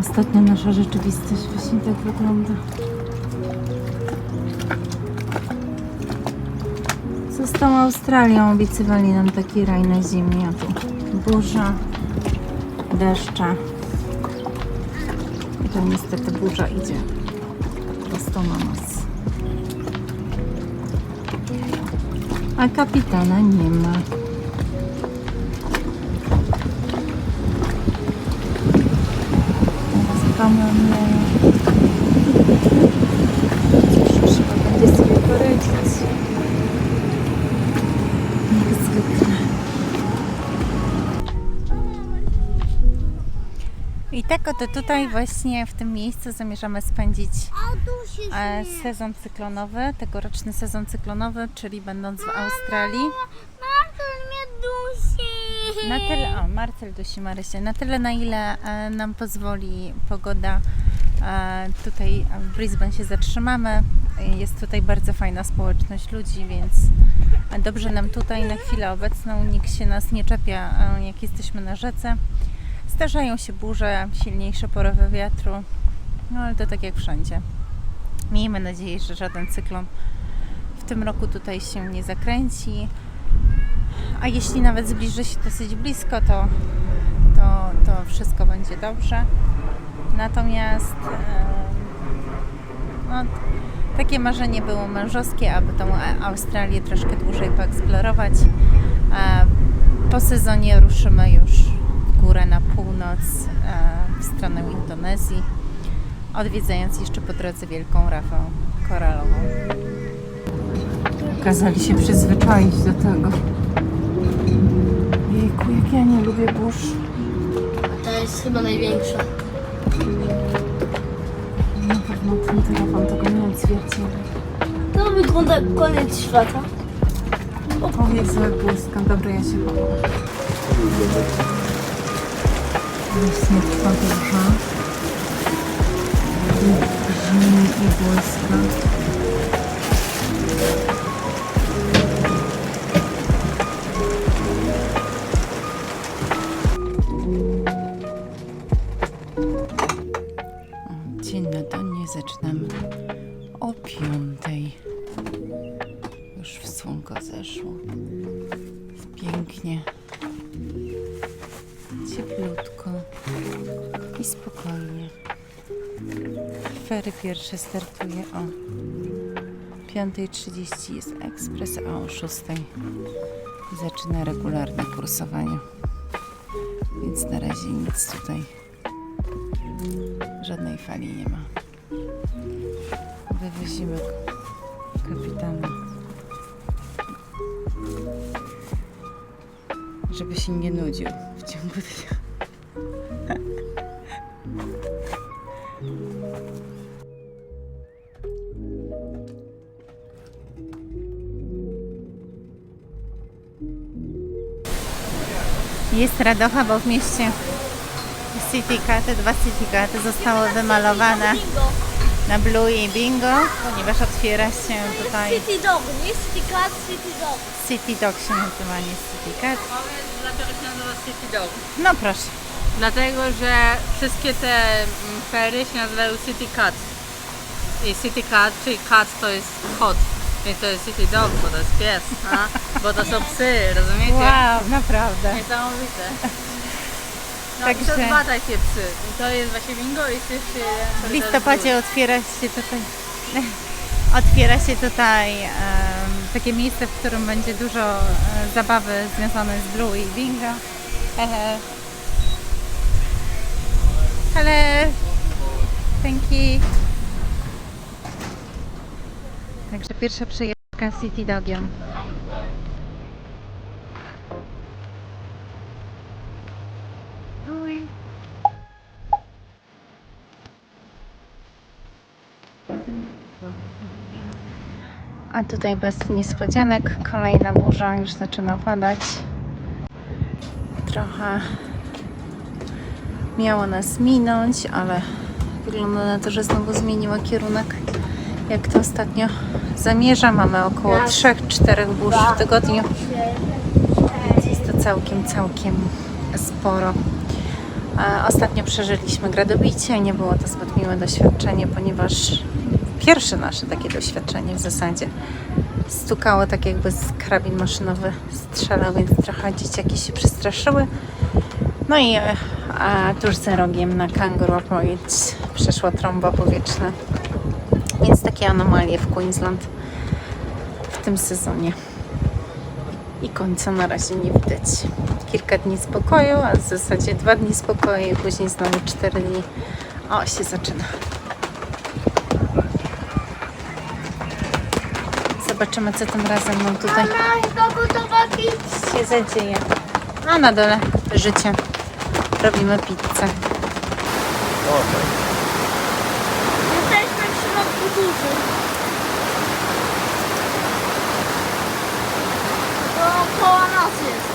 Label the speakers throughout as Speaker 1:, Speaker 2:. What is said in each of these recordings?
Speaker 1: Ostatnio nasza rzeczywistość właśnie tak wygląda. Co z tą Australią? Obiecywali nam taki raj na ziemi, a tu burza, deszcze. I to niestety burza idzie prosto na nas. A kapitana nie ma. I tak oto tutaj właśnie w tym miejscu zamierzamy spędzić e, sezon cyklonowy, tegoroczny sezon cyklonowy, czyli będąc w Australii.
Speaker 2: Marcel mnie dusi.
Speaker 1: Na tyle, o Marcel dusi Marysię, na tyle na ile e, nam pozwoli pogoda, e, tutaj w Brisbane się zatrzymamy. Jest tutaj bardzo fajna społeczność ludzi, więc dobrze nam tutaj na chwilę obecną, nikt się nas nie czepia, jak jesteśmy na rzece. Zdarzają się burze, silniejsze porywy wiatru, no ale to tak jak wszędzie. Miejmy nadzieję, że żaden cyklon w tym roku tutaj się nie zakręci. A jeśli nawet zbliży się dosyć blisko, to, to, to wszystko będzie dobrze. Natomiast no, takie marzenie było mężowskie, aby tą A- Australię troszkę dłużej poeksplorować. E, Po sezonie ruszymy już górę na północ, e, w stronę Indonezji, odwiedzając jeszcze po drodze Wielką Rafę Koralową. Kazali się przyzwyczaić do tego. Jejku, jak ja nie lubię burz.
Speaker 2: To jest chyba największa.
Speaker 1: Na pewno ten telefon tego nie odzwierciedli.
Speaker 2: To wygląda koniec świata.
Speaker 1: O Jezu, jak błyska. Dobra, ja się chowam. Właśnie trwa burza. I Grzmi Pierwsze startuje o 5.30 jest ekspres, a o 6.00 zaczyna regularne kursowanie. Więc na razie nic tutaj, żadnej fali nie ma. Wywozimy kapitana. żeby się nie nudził w ciągu dnia. Radocha, bo w mieście City Cat, dwa City Cat zostały wymalowane na Blue i Bingo, ponieważ otwiera się tutaj
Speaker 2: City Dog, nie City Cat, City Dog.
Speaker 1: City Dog się nazywa, nie City Cat.
Speaker 3: Dlaczego się nazywa City Dog?
Speaker 1: No proszę.
Speaker 3: Dlatego, że wszystkie te mm, fery się nazywają City Cat. I City Cat, czyli cat to jest kot. Więc to jest City Dog, bo to jest pies, a? bo to są psy, rozumiecie?
Speaker 1: Wow, naprawdę.
Speaker 3: Niesamowite. No,
Speaker 1: Także-
Speaker 3: są dwa takie psy. I to jest właśnie bingo i jest jeszcze jeden.
Speaker 1: W listopadzie
Speaker 3: to
Speaker 1: otwiera się tutaj otwiera się tutaj em, takie miejsce, w którym będzie dużo e, zabawy związanej z Blue i Bingo. Hello. Thank you. Także pierwsza przejażdżka City Dogiem. A tutaj bez niespodzianek kolejna burza już zaczyna padać. Trochę miało nas minąć, ale wygląda na to, że znowu zmieniła kierunek. Jak to ostatnio zamierza, mamy około 3-4 burz w tygodniu. Więc jest to całkiem, całkiem sporo. Ostatnio przeżyliśmy gradobicie. Nie było to zbyt miłe doświadczenie, ponieważ pierwsze nasze takie doświadczenie w zasadzie stukało tak jakby z karabin maszynowy strzelał, więc trochę dzieciaki się przestraszyły. No i e, a tuż za rogiem na Kangaroo Point przeszła trąba powietrzna. Więc takie anomalie w Queensland w tym sezonie. I końca na razie nie widać. Kilka dni spokoju, a w zasadzie dwa dni spokoju, i później znowu cztery dni. O, się zaczyna. Zobaczymy, co tym razem nam tutaj się zadzieje. A na dole życie. Robimy pizzę.
Speaker 2: Jesteśmy w środku burzy. Dookoła nas jest.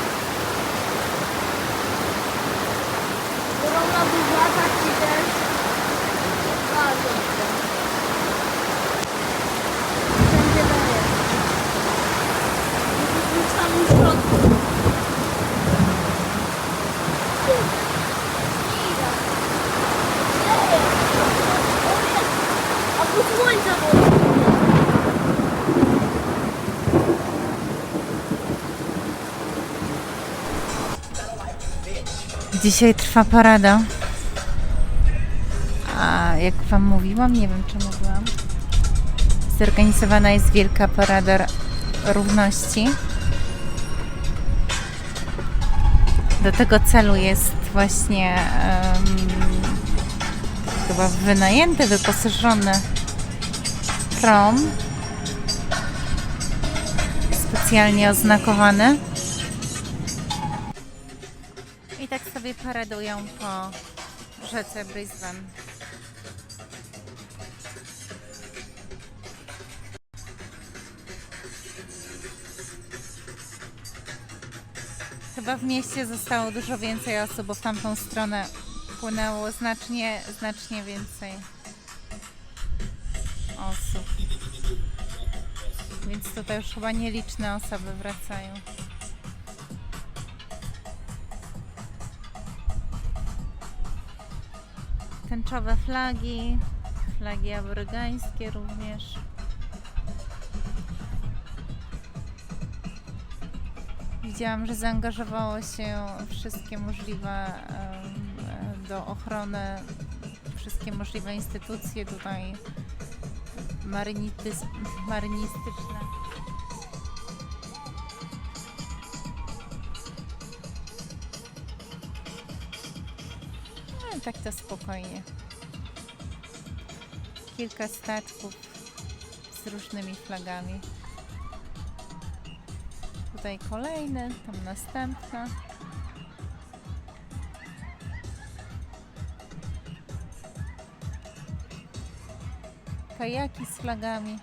Speaker 2: Ogromna burza, taki deszcz. Bardzo dobrze. Wszędzie daje. Jesteśmy w samym środku. A tu słońce było.
Speaker 1: Dzisiaj trwa parada. A jak Wam mówiłam, nie wiem czy mówiłam, zorganizowana jest wielka parada równości. Do tego celu jest właśnie em, chyba wynajęty, wyposażony prom specjalnie oznakowany. Paradują po rzece Brisbane. Chyba w mieście zostało dużo więcej osób, bo w tamtą stronę płynęło znacznie, znacznie więcej osób. Więc tutaj już chyba nieliczne osoby wracają. Tęczowe flagi, flagi amerykańskie również. Widziałam, że zaangażowało się wszystkie możliwe do ochrony, wszystkie możliwe instytucje tutaj marynistyczne. No, tak to spokojnie. Kilka staczków z różnymi flagami. Tutaj kolejny, tam następna. Kajaki z flagami.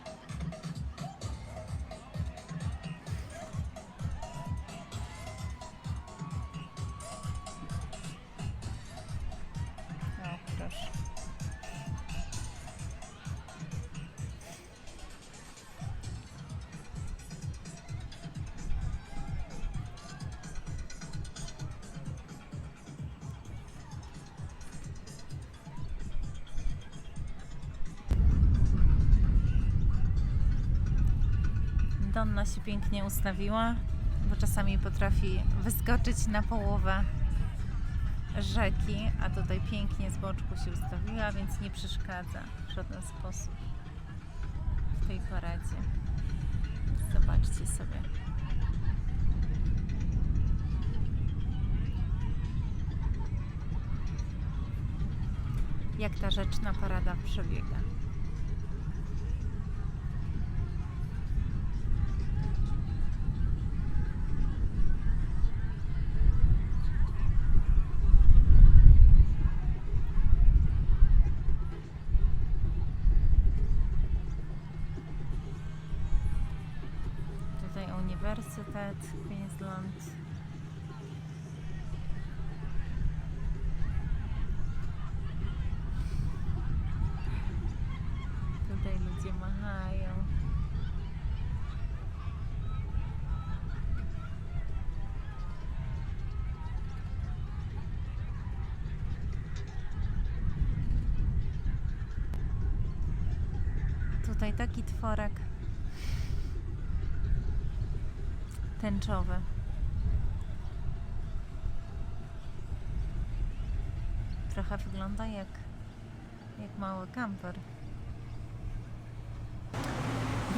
Speaker 1: Donna się pięknie ustawiła, bo czasami potrafi wyskoczyć na połowę rzeki, a tutaj pięknie z boczku się ustawiła, więc nie przeszkadza w żaden sposób w tej paradzie. Zobaczcie sobie. Jak ta rzeczna parada przebiega. Pet, Queensland. Tutaj ludzie machają. Tutaj taki tworek. Tęczowy. Trochę wygląda jak, jak mały kamper.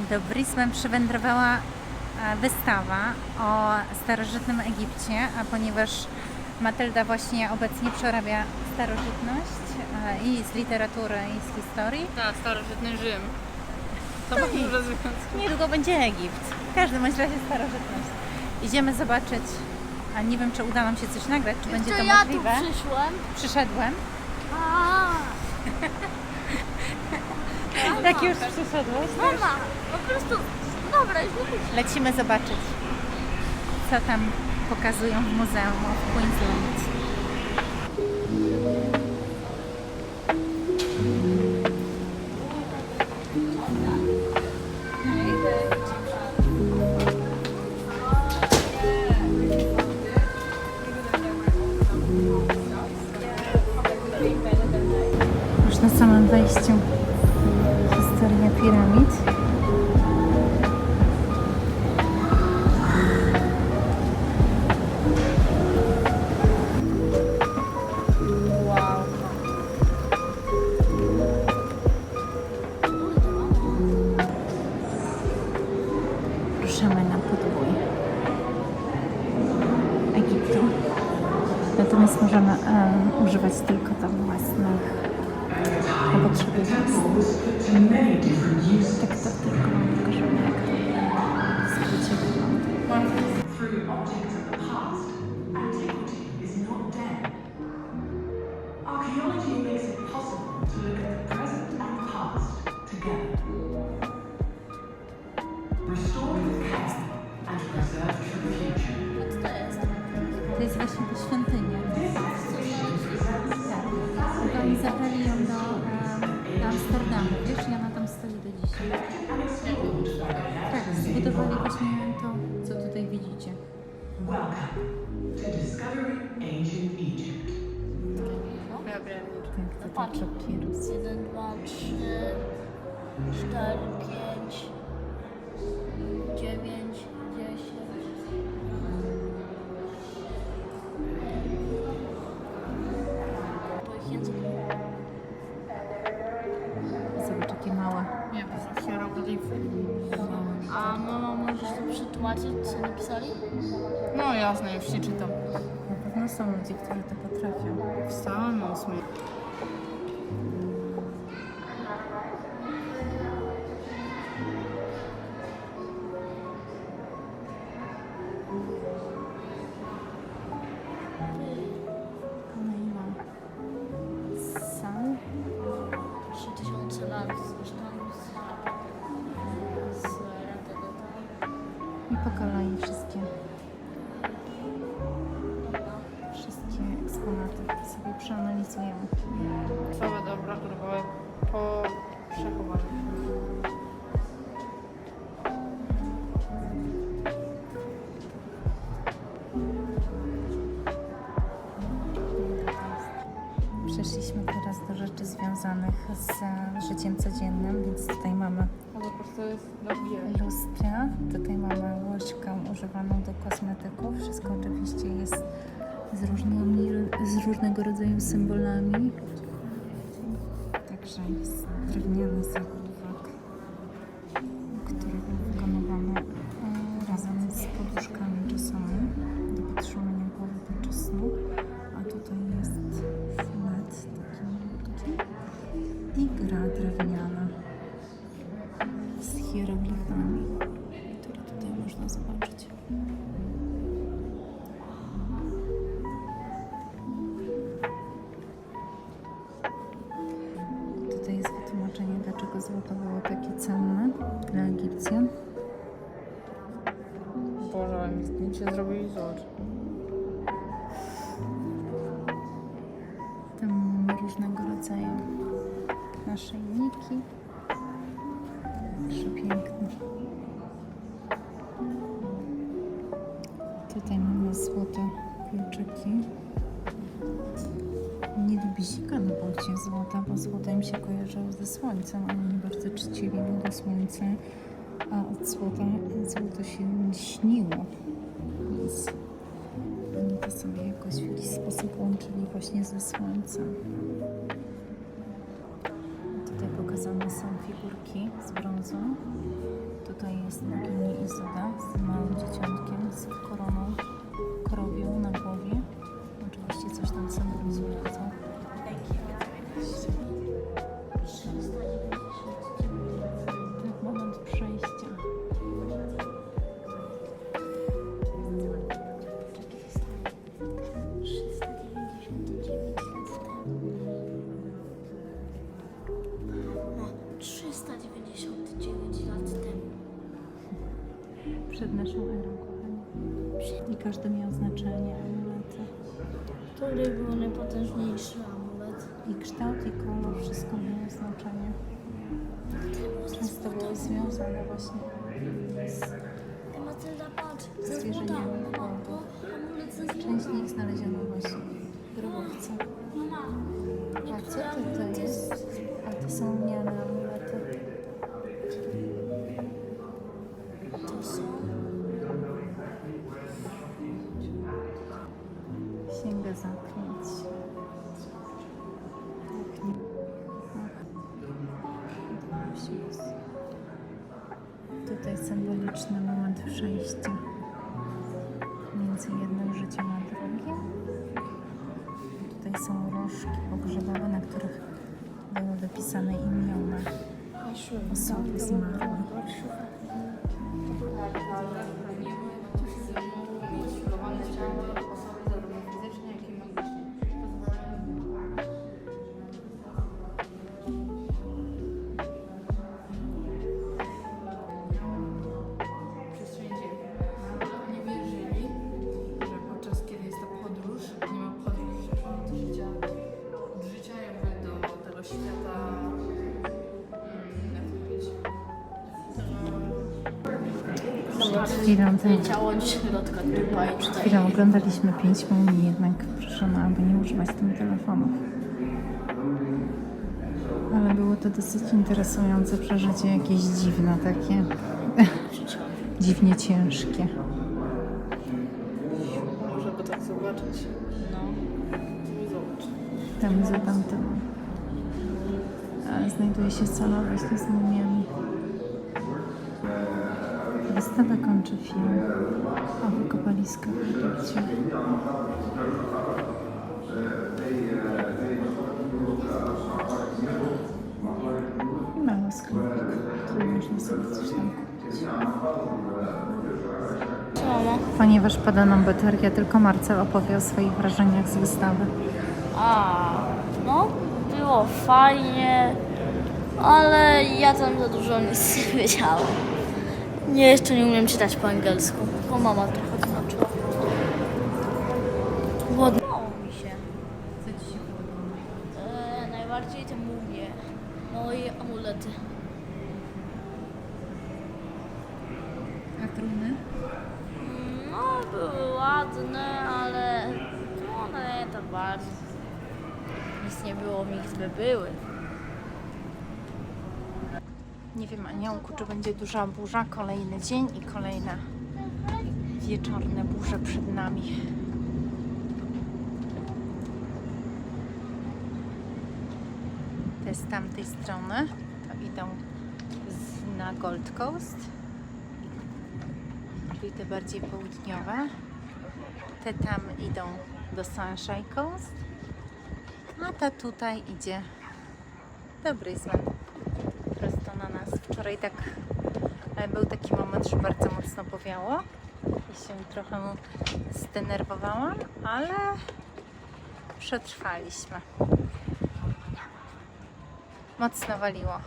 Speaker 1: Do Brisbane przywędrowała e, wystawa o starożytnym Egipcie, a ponieważ Matylda właśnie obecnie przerabia starożytność e, i z literatury, i z historii,
Speaker 3: Tak, starożytny Rzym. To ma duże związki.
Speaker 1: Niedługo będzie Egipt. W każdym bądź razie starożytność. Idziemy zobaczyć, a nie wiem, czy uda nam się coś nagrać, czy będzie
Speaker 2: to
Speaker 1: to
Speaker 2: ja tu
Speaker 1: możliwe.
Speaker 2: przyszłem.
Speaker 1: Przyszedłem.
Speaker 2: A,
Speaker 1: Jak już przyszedłeś, to już
Speaker 2: mama, po prostu, dobra, już nie
Speaker 1: lecimy zobaczyć, co tam pokazują w Muzeum w Queensland. Natomiast możemy e, używać tylko tam własnych własnych. Tak to tylko wiesz, i ona tam stoi do dzisiaj. Tak, zbudowali właśnie to, co tutaj widzicie.
Speaker 4: Welcome to Discovery Ancient Egypt.
Speaker 1: Tak, to patrzę
Speaker 2: pierwszy. 1, 2, 3, 4, 5, 9, to przetłumaczyć, co napisali?
Speaker 3: No jasne, już się czytam.
Speaker 1: Na pewno są ludzie, którzy to potrafią.
Speaker 3: W samym ósmym.
Speaker 1: Związanych z życiem codziennym, więc tutaj mamy
Speaker 3: No
Speaker 1: lustra, tutaj mamy łośkę używaną do kosmetyków. Wszystko oczywiście jest z, różnymi, z różnego rodzaju symbolami. Także jest rodzaju naszyjniki. Przepiękne. Tutaj mamy złote kluczyki. nie lubi zika na punkcie złota, bo złoto im się kojarzyło ze słońcem, oni bardzo czcili Boga Słońca, a od złota złoto się śniło. Więc oni to sobie jakoś w jakiś sposób łączyli właśnie ze słońcem. Są figurki z brązu. Tutaj jest bogini Izoda z małym dzieciątkiem, z koroną krowią na Przed naszą erą, kochani. I każdy miał znaczenie, amulety.
Speaker 2: Który był najpotężniejszy amulet?
Speaker 1: I kształt, i kolor, wszystko miało znaczenie. Często było związane właśnie z
Speaker 2: Matylda, patrz, ze
Speaker 1: Zwierzę
Speaker 2: złota.
Speaker 1: miało
Speaker 2: Mama,
Speaker 1: głowę.
Speaker 2: to amulet ze
Speaker 1: Część z nich znaleziono właśnie w grobowcu.
Speaker 2: Mama,
Speaker 1: A co to, to jest? A to są lniane Tutaj symboliczny moment przejścia między jednym życiem a drugim. Tutaj są różki pogrzebowe, na których były wypisane imiona osoby zmarłej.
Speaker 5: Do świata, to
Speaker 1: temu.
Speaker 2: Ciało środka dupa i tutaj.
Speaker 1: Chwilę oglądaliśmy pięć mumii, jednak proszono, aby nie używać tym telefonów. Ale było to dosyć interesujące przeżycie, jakieś dziwne takie, dziwnie ciężkie.
Speaker 5: może go tak zobaczyć.
Speaker 2: No.
Speaker 5: Zobacz.
Speaker 1: Tam za tamtym e, znajduje się sala właśnie z mumiami. Wystawa kończy film o wykopaliskach w Egipcie. I mały sklepik, w którym można sobie coś tam kupić. Ponieważ pada nam bateria, tylko Marcel opowie o swoich wrażeniach z wystawy.
Speaker 2: A, no, było fajnie, ale ja tam za dużo nic nie wiedziałam. Nie, jeszcze nie umiem czytać po angielsku, tylko mama trochę tłumaczyła. Głodno mi się.
Speaker 1: Co Ci się podoba?
Speaker 2: E, najbardziej te mumie, i amulety.
Speaker 1: A trumny?
Speaker 2: No, były ładne, ale no, one tak bardzo. Nic nie było, nic by były.
Speaker 1: Nie wiem, Aniołku, czy będzie duża burza, kolejny dzień i kolejne wieczorne burze przed nami. Te z tamtej strony to idą z, na Gold Coast, czyli te bardziej południowe. Te tam idą do Sunshine Coast, a ta tutaj idzie do Brisbane. Wczoraj tak e, był taki moment, że bardzo mocno powiało i się trochę zdenerwowałam, ale przetrwaliśmy. Mocno waliło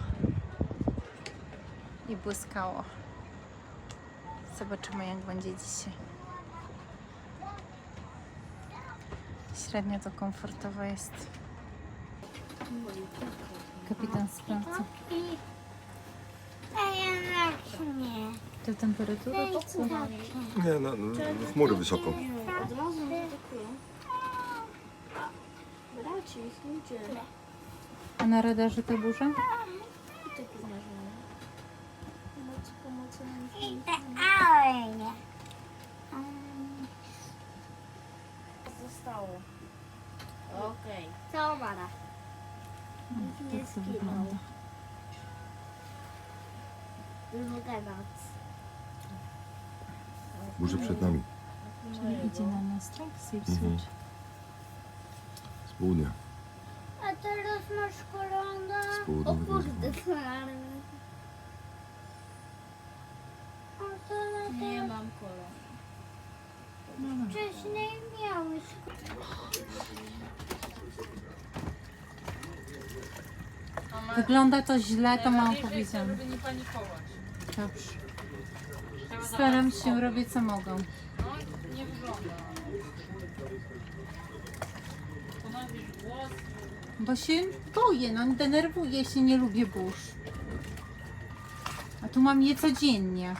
Speaker 1: i błyskało. Zobaczymy, jak będzie dzisiaj. Średnio to komfortowo jest. Kapitan sprawdza. Te temperatury to co?
Speaker 6: Nie, no, no chmury wysoko.
Speaker 2: Od razu dedykuję. Braci, ludzie.
Speaker 1: A na radarze to burza?
Speaker 2: Pomocy, pomocy nam
Speaker 6: Idealnie.
Speaker 2: zostało. Okej.
Speaker 6: Co Mara? Nie
Speaker 1: Tak to
Speaker 6: skinął.
Speaker 1: wygląda.
Speaker 6: Druga noc.
Speaker 7: Burza przed nami,
Speaker 1: Czyli idzie na nas, tak? Safe
Speaker 7: Mhm. z południa.
Speaker 6: A teraz masz koronę.
Speaker 7: Z
Speaker 6: O
Speaker 7: południowego
Speaker 6: kurde. A to
Speaker 2: Nie mam kola.
Speaker 6: wcześniej miałeś.
Speaker 1: Wygląda to źle, to mam powiedziane.
Speaker 3: Żeby nie panikować.
Speaker 1: Dobrze. Staram się, robię co mogę.
Speaker 3: No, nie wygląda.
Speaker 1: Bo się boję, no denerwuję się, nie lubię burz. A tu mam je codziennie.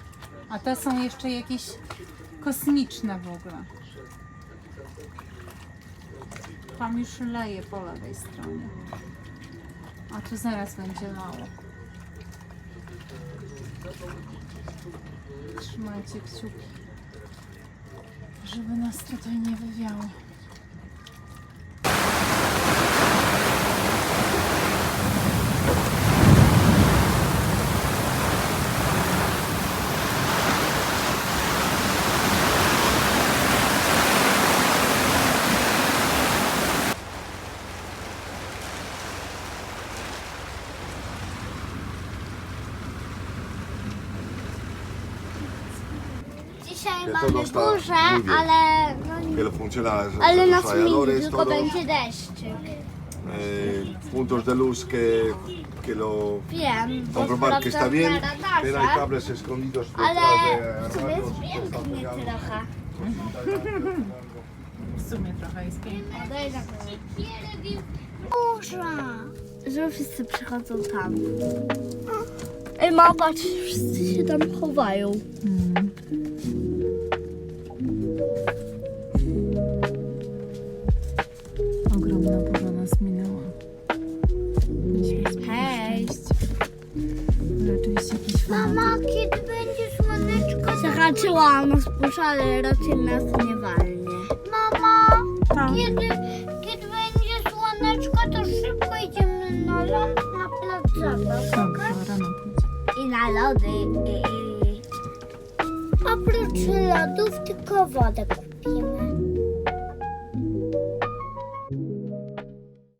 Speaker 1: A te są jeszcze jakieś kosmiczne w ogóle. Tam już leje po lewej stronie. A tu zaraz będzie lało. Trzymajcie kciuki, żeby nas tutaj nie wywiało.
Speaker 6: Dzisiaj
Speaker 7: Ja to
Speaker 6: mamy burzę,
Speaker 7: mówię.
Speaker 6: ale, no, ale nas
Speaker 7: radiadores,
Speaker 6: mini, tylko
Speaker 7: todo.
Speaker 6: będzie deszczyk.
Speaker 7: Eh, puntos de luz que, que lo
Speaker 6: Wiem, bo
Speaker 7: comprobar que está
Speaker 6: sprawdzam
Speaker 7: bien.
Speaker 6: na
Speaker 7: hay
Speaker 6: radarze,
Speaker 7: cables escondidos detrás
Speaker 6: ale
Speaker 7: de
Speaker 6: w sumie jest
Speaker 7: armarios, que están
Speaker 6: pięknie
Speaker 7: pegados.
Speaker 6: trochę.
Speaker 1: W sumie trochę jest pięknie.
Speaker 6: Na Burza! Że wszyscy przychodzą tam. Ej, mama, patrz, wszyscy się tam chowają. Słoneczko? Zahaczyła nas burza, ale raczej nas nie walnie. Mama, kiedy, kiedy będzie słoneczko, to szybko idziemy na ląd, na plac zabaw.
Speaker 1: Dobrze, rano pójdzie.
Speaker 6: I na lody. Oprócz lodów tylko wodę.